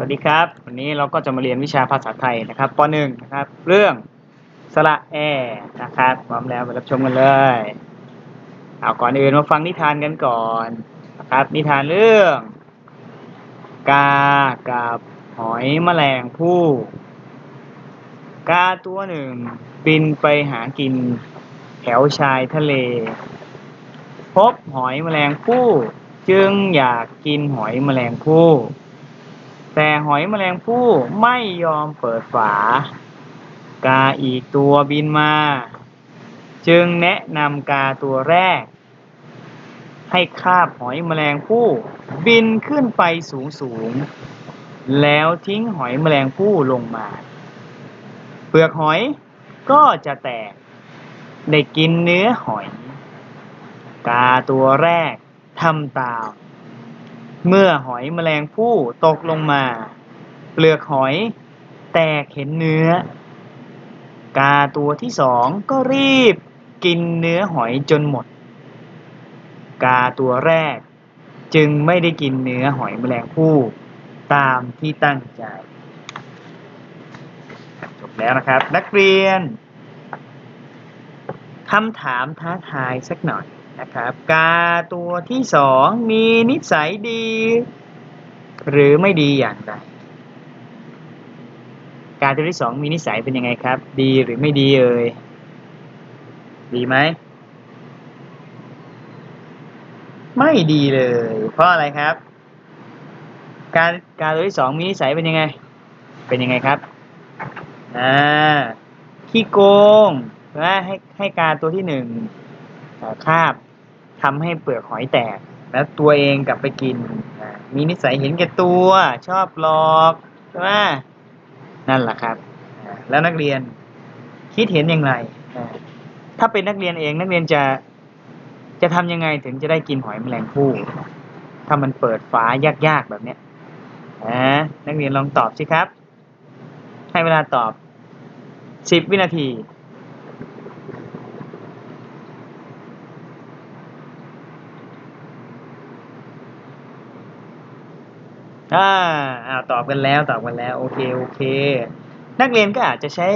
สวัสดีครับ วันนี้เราก็จะมาเรียนวิชาภาษาไทยนะครับป .1 นะครับ เรื่องสระแอนะครับพร้อมแล้วไปรับชมกันเลยเอาก่อนอื่นมาฟังนิทานกันก่อนนะครับ นิทานเรื่อง กากับหอยแมลงภู่กาตัวหนึ่ง บินไปหากินแถวชายทะเล พบหอยแมลงภู่จึงอยากกินหอยแมลงภู่ แต่หอยแมลงภู่ไม่ยอมเปิดฝา กาอีกตัวบินมา จึงแนะนำกาตัวแรก ให้คาบหอยแมลงภู่บินขึ้นไปสูงสูงๆแล้วทิ้งหอยแมลงภู่ลงมา เปลือกหอยก็จะแตก ได้กินเนื้อหอย กาตัวแรกทำตาม เมื่อหอยแมลงภู่ตกลงมา เปลือกหอย แตกเห็นเนื้อ กาตัวที่สองก็รีบกินเนื้อหอยจนหมด กาตัวแรก จึงไม่ได้กินเนื้อหอยแมลงภู่ตามที่ตั้งใจจบแล้วนะครับ นักเรียนคำถามท้าทายสักหน่อย นะครับ กาตัวที่สองมีนิสัยดี หรือไม่ดีอย่างไร กาตัวที่สองมีนิสัยเป็นยังไงครับ ดีหรือไม่ดีเอ่ย ดีไหม ไม่ดีเลย เพราะอะไรครับ การการตัวที่สองมีนิสัยเป็นยังไง เป็นยังไงครับ อ่า ขี้โกงนะให้ให้การตัวที่หนึ่งเอ่อคาบ ทำให้เปลือกหอยแตก แล้วตัวเองกลับไปกิน มีนิสัยเห็นแก่ตัว ชอบหลอกใช่ไหมนั่นแหละครับ แล้วนักเรียนคิดเห็นอย่างไร ถ้าเป็นนักเรียนเองนักเรียนจะจะทำยังไงถึงจะได้กินหอยแมลงภู่ถ้ามันเปิดฝายากๆแบบเนี้ยนักเรียนลองตอบสิครับ ให้เวลาตอบสิบวินาที อ่าอ้าตอบกันแล้วตอบกันแล้วโอเคโอเค นักเรียนก็อาจจะใช้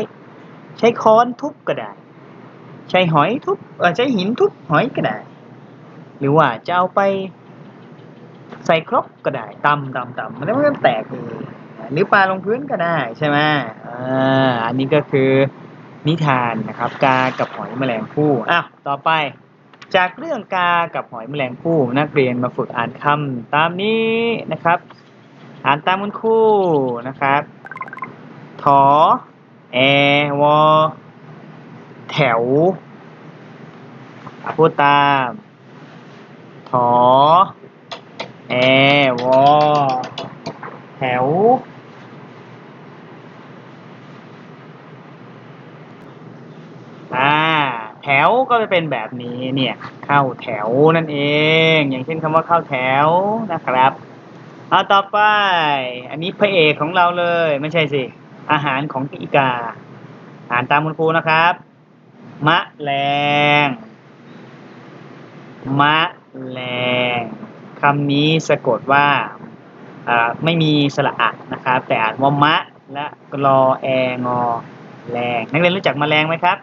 ใช้ค้อนทุบก็ได้ ใช้หอยทุบเออใช้หินทุบหอยก็ได้ หรือว่าจะเอาไปใส่ครกก็ได้ตำตำตำมันก็แตกเองหรือปลาลงพื้นก็ได้ใช่ไหมอ่าอันนี้ก็คือนิทานนะครับ กากับหอยแมลงภู่อ้าวต่อไป จากเรื่องกากับหอยแมลงภู่นักเรียนมาฝึกอ่านคำตามนี้นะครับ อ่านตามคุณครูนะครับ ถอ แอ วอ แถว พูดตาม ถอ แอ วอ แถว อ่า แถวก็จะเป็นแบบนี้เนี่ย เข้าแถวนั่นเอง อย่างเช่นคำว่าเข้าแถวนะครับ เอาต่อไป อันนี้พระเอกของเราเลย ไม่ใช่สิ อาหารของอีกา อ่านตามคุณครูนะครับ มะแรงมะแรงคำนี้สะกดว่าอ่าไม่มีสระอะนะครับ แต่อ่านว่ามะและรอแองอแรงนักเรียนรู้จักแมลงไหมครับ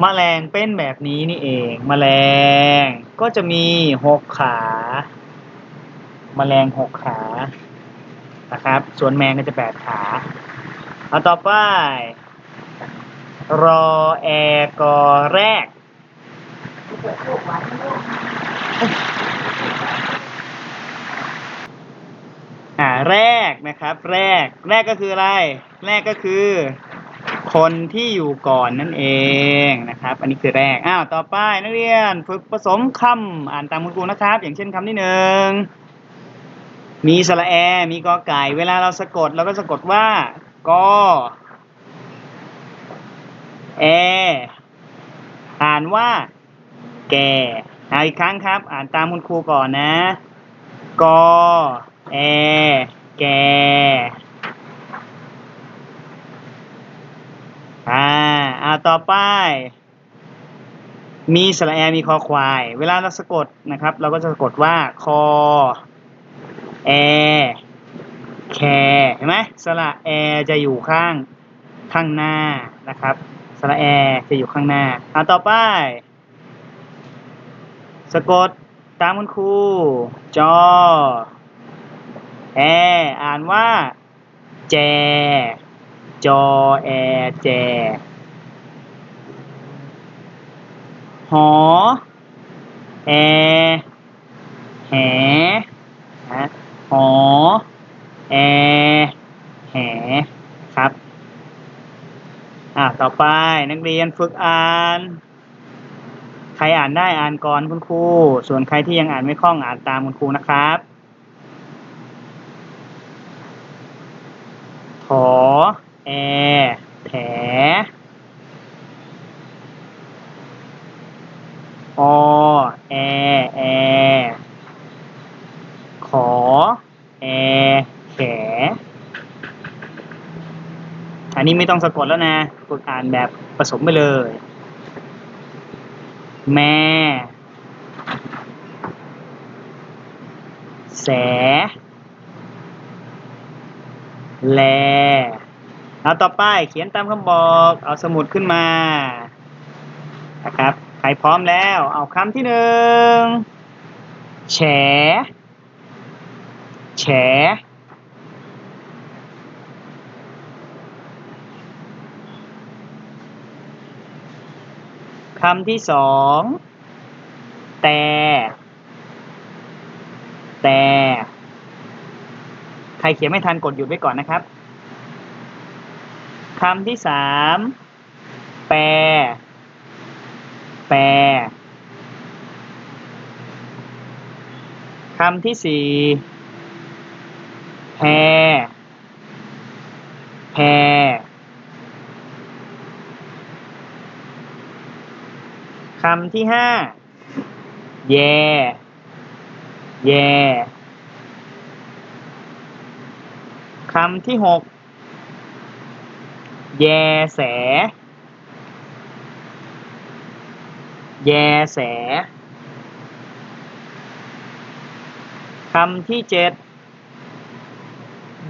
แมลงเป็นแบบนี้นี่เองแมลงก็จะมีหกขา แมลงหกขานะครับ ส่วนแมงก็จะแปดขาเอาต่อไป รอแอกอแรก อ่าแรกนะครับ แรก แรกก็คืออะไร แรกก็คือ คนที่อยู่ก่อนนั่นเองนะครับ อันนี้คือแรก อ้าว ต่อไปนักเรียนฝึกผสมคำอ่านตามคุณครูนะครับ อย่างเช่นคำที่หนึ่ง มีสระแอ มีกอไก่ เวลาเราสะกดเราก็สะกดว่ากอแอ อ่านว่า แก่อ่านอีกครั้งครับ อ่านตามคุณครูก่อนนะ กอแอ แก่อ่าอ่าต่อไป มีสระแอ มีคอควาย เวลาเราสะกดนะครับ เราก็จะสะกดว่า คอ แอแคเห็นไหมสระแอจะอยู่ข้างข้างหน้านะครับ สระแอจะอยู่ข้างหน้าอ่าต่อไป สะกดตามคุณครูจอแออ่านว่า แจ จอแอแจ หอ แอแหนะ หอแอแหครับ อ่าต่อไปนักเรียนฝึกอ่าน ใครอ่านได้อ่านก่อนคุณครู ส่วนใครที่ยังอ่านไม่คล่องอ่านตามคุณครูนะครับถอแอแถอแอแอขอ แอแข อันนี้ไม่ต้องสะกดแล้วนะฝึกอ่านแบบผสมไปเลย แม่ แส แลเอาต่อไปเขียนตามคำบอก เอาสมุดขึ้นมานะครับ ใครพร้อมแล้ว เอาคำที่หนึ่งแฉแฉคำที่สอง แต่ แต่ ใครเขียนไม่ทันกดหยุดไว้ก่อนนะครับ คำที่สาม แปร แปร คำที่สี่ แพรแพรคำที่ห้าแย่ แย่ คำที่หกแยแส แยแส คำที่เจ็ด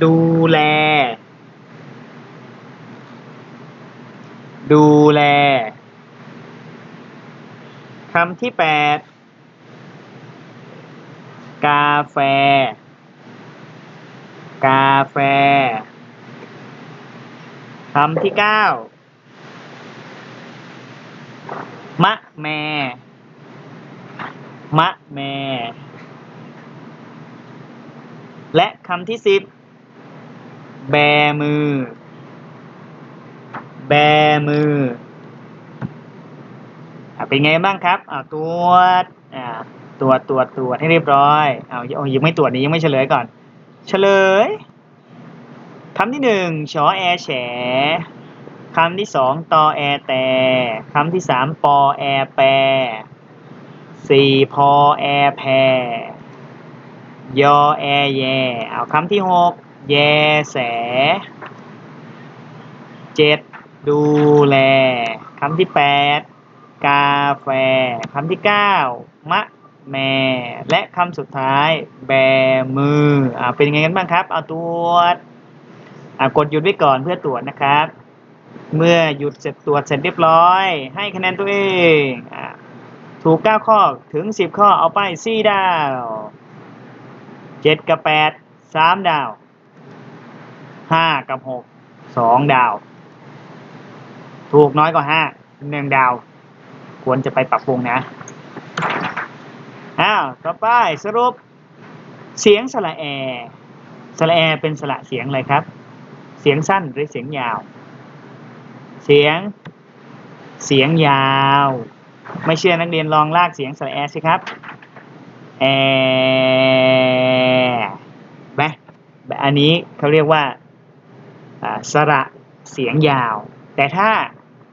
ดูแล ดูแลคำที่แปดกาแฟ กาแฟคำที่เก้ามะแมมะแม่และคำที่สิบ แบมือ แบมืออเป็นไงบ้างครับอ่าตรวจอ่าตรวจตรวจตรวจให้เรียบร้อยเอายังไม่ตรวจนี่ยังไม่เฉลยก่อน เฉลยคำที่หนึ่งชอแอแฉคำที่สองตอแอแต่คำที่สามปอแอแปรสี่พอแอแพยอแอแยเอาคำที่หก แยแสเจ็ดดูแลคำที่แปดกาแฟคำที่เก้ามะแม่และคำสุดท้าย แบมืออ่าเป็นยังไงกันบ้างครับ เอาตรวจอ่ากดหยุดไว้ก่อนเพื่อตรวจนะครับ เมื่อหยุดเสร็จตรวจเสร็จเรียบร้อย ให้คะแนนตัวเองอ่าถูก 9 ข้อถึง 10 ข้อเอาไป 4 ดาว 7 กับ 8 3 ดาว 5กับ6 2ดาว ถูกน้อยกว่า5 1ดาว ควรจะไปปรับปรุงนะอ้าวต่อไปสรุป เสียงสระแอสระแอเป็นสระเสียงอะไรครับ เสียงสั้นหรือเสียงยาว เสียง เสียงยาว ไม่เชื่อนักเรียนลองลากเสียงสระแอสิครับแอไหมแบบอันนี้เขาเรียกว่า สระเสียงยาว แต่ถ้า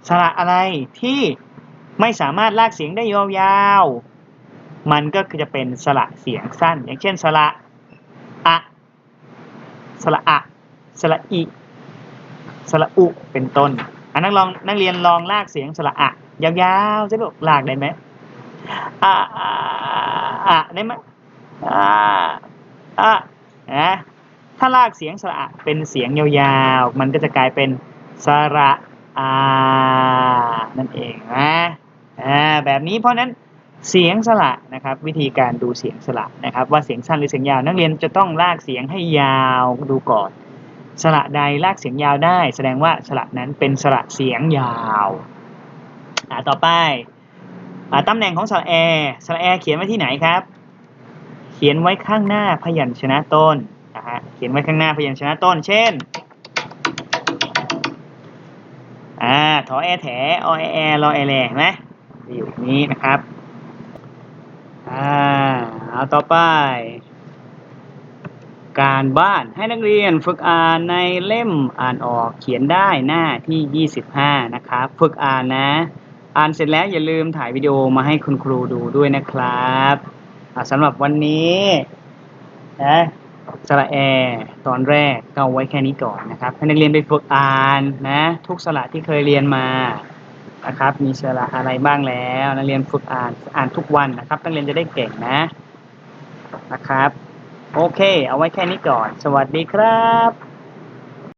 สระอะไรที่ไม่สามารถลากเสียงได้ยาวๆ มันก็คือจะเป็นสระเสียงสั้น อย่างเช่นสระอะสระอะสระอิสระอุเป็นต้นอันนักลองนักเรียนลองลากเสียงสระอะยาวๆจะลูกลากได้ไหมอะอะอะได้ไหมอะอะนะ ถ้าลากเสียงสระเป็นเสียงยาวๆ มันก็จะกลายเป็นสระอานั่นเองนะอ่าแบบนี้เพราะฉะนั้นเสียงสระนะครับ วิธีการดูเสียงสระนะครับ ว่าเสียงสั้นหรือเสียงยาว นักเรียนจะต้องลากเสียงให้ยาวดูก่อน สระใดลากเสียงยาวได้ แสดงว่าสระนั้นเป็นสระเสียงยาวอ่าต่อไปอ่าตำแหน่งของสระแอสระแอเขียนไว้ที่ไหนครับ เขียนไว้ข้างหน้าพยัญชนะต้น นะฮะเขียนไว้ข้างหน้าพยัญชนะต้น เช่นอ่าถอแอแถอแอแอรอแอแลเห็นไหมอยู่นี้นะครับอ่าเอาต่อไป การบ้านให้นักเรียนฝึกอ่านในเล่มอ่านออกเขียนได้หน้าที่ 25 นะครับ ฝึกอ่านนะ อ่านเสร็จแล้วอย่าลืมถ่ายวิดีโอมาให้คุณครูดูด้วยนะครับอ่าสำหรับวันนี้นะ สระแอ ตอนแรกก็เอาไว้แค่นี้ก่อนนะครับ ให้นักเรียนไปฝึกอ่านนะ ทุกสระที่เคยเรียนมานะครับ มีสระอะไรบ้างแล้ว นักเรียนฝึกอ่านอ่านทุกวันนะครับ นักเรียนจะได้เก่งนะนะครับ โอเค เอาไว้แค่นี้ก่อน สวัสดีครับ